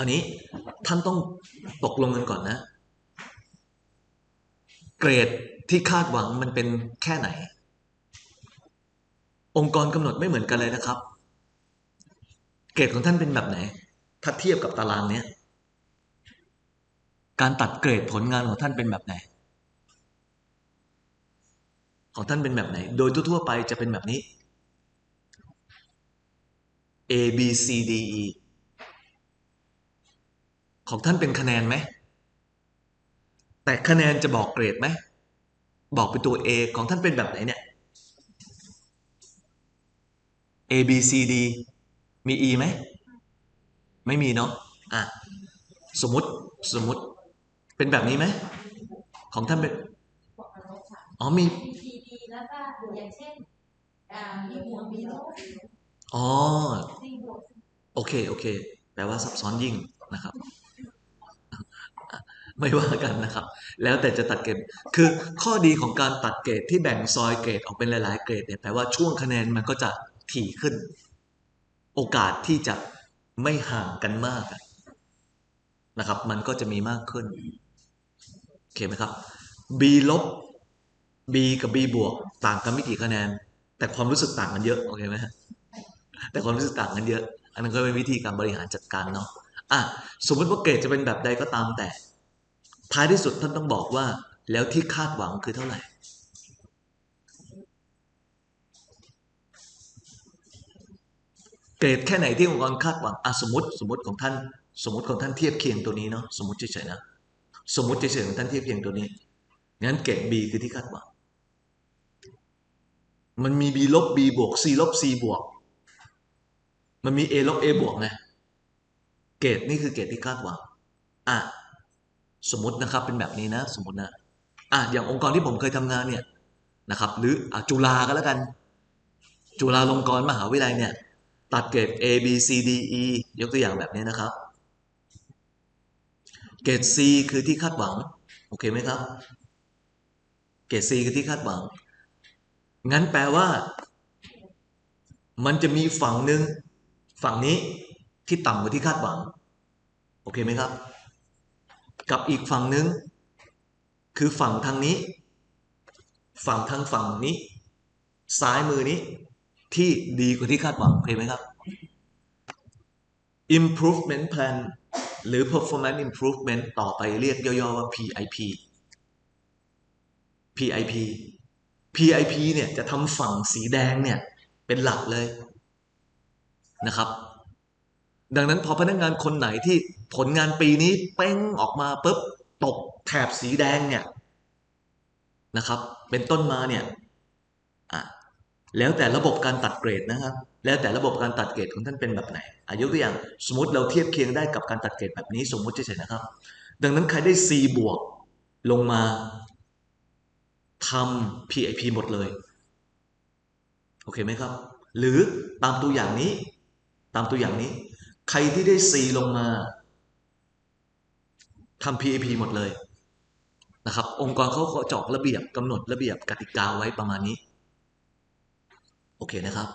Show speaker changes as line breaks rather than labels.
คราวนี้ท่านต้องตกลงกันก่อนนะ เกรดที่คาดหวังมันเป็นแค่ไหน องค์กรกำหนดไม่เหมือนกันเลยนะครับ เกรดของท่านเป็นแบบไหน ถ้าเทียบกับตารางเนี้ยการตัดเกรดผลงานของท่านเป็นแบบไหน ของท่านเป็นแบบไหน โดยทั่วๆไปจะเป็นแบบนี้ A B C D E ของท่านเป็นคะแนนไหม แต่คะแนนจะบอกเกรดไหม บอกเป็นตัว A ของท่านเป็นแบบไหนเนี่ย A B C D มี E ไหม ไม่มีเนาะ อะ สมมติ สมมติ เป็นแบบนี้ไหม ของท่านเป็น
บวกกับลบค่ะ
อ๋อ มี
มีพีดีแล้วก็อย่างเช่นอ่ามีบวกมีลบ
อ๋อ
มีบวก
โอเค โอเค แปลว่าซับซ้อนยิ่งนะครับ ไม่ว่ากันนะครับ แล้วแต่จะตัดเกรดคือข้อดีของการตัดเกรดที่แบ่งซอยเกรดออกเป็นหลายๆ เกรดเนี่ยแปลว่าช่วงคะแนนมันก็จะถี่ขึ้น โอกาสที่จะไม่ห่างกันมากนะครับ มันก็จะมีมากขึ้นโอเคไหมครับ B ลบ B กับ B บวกต่างกันไม่กี่คะแนน แต่ความรู้สึกต่างกันเยอะโอเคไหมฮะแต่ความรู้สึกต่างกันเยอะ อันนั้นก็เป็นวิธีการบริหารจัดการเนาะอะสมมติว่าเกรดจะเป็นแบบใดก็ตามแต่ ท้ายที่สุดท่านต้องบอกว่า แล้วที่คาดหวังคือเท่าไหร่ เกรดแค่ไหนที่องค์กรคาดหวังอสมมติสมมติของท่าน สมมติของท่านเทียบเคียงตัวนี้เนาะสมมติเฉยๆนะสมมติเฉยๆของท่านเทียบเคียงตัวนี้งั้นเกรด B คือที่คาดหวัง มันมี B ลบ B บวก C ลบ C บวก มันมี A ลบ A บวกไงเกรดนี่คือเกรดที่คาดหวังอะ สมมตินะครับเป็นแบบนี้นะสมมตินะอะอย่างองค์กรที่ผมเคยทำงานเนี่ยนะครับ หรืออะจุฬาก็แล้วกัน จุฬาลงกรณ์มหาวิทยาลัยเนี่ย ตัดเกรด A B C D E ยกตัวอย่างแบบนี้นะครับ เกรด C คือที่คาดหวัง โอเคไหมครับ เกรด C คือที่คาดหวัง งั้นแปลว่า มันจะมีฝั่งหนึ่งฝั่งนี้ที่ต่ำกว่าที่คาดหวัง โอเคไหมครับ กับอีกฝั่งหนึ่งคือฝั่งทางนี้ ฝั่งทางฝั่งนี้ ซ้ายมือนี้ ที่ดีกว่าที่คาดหวังโอเคไหมครับ improvement plan หรือ performance improvement ต่อไปเรียกย่อๆว่า PIP PIP PIP เนี่ยจะทำฝั่งสีแดงเนี่ยเป็นหลักเลยนะครับ ดังนั้นพอพนักงานคนไหนที่ผลงานปีนี้เป้งออกมาปุ๊บตกแถบสีแดงเนี่ยนะครับ เป็นต้นมาเนี่ยแล้วแต่ระบบการตัดเกรดนะครับ แล้วแต่ระบบการตัดเกรดของท่านเป็นแบบไหนอายุตัวอย่างสมมติเราเทียบเคียงได้กับการตัดเกรดแบบนี้สมมติเฉยๆนะครับ ดังนั้นใครได้ C บวกลงมาทำ PIP หมดเลย โอเคไหมครับ หรือตามตัวอย่างนี้ ตามตัวอย่างนี้ ใครที่ได้ C ลงมาทำ PAP หมดเลยนะครับ องค์กรเขาเจาะระเบียบกำหนดระเบียบกติกาไว้ประมาณนี้ โอเคนะครับ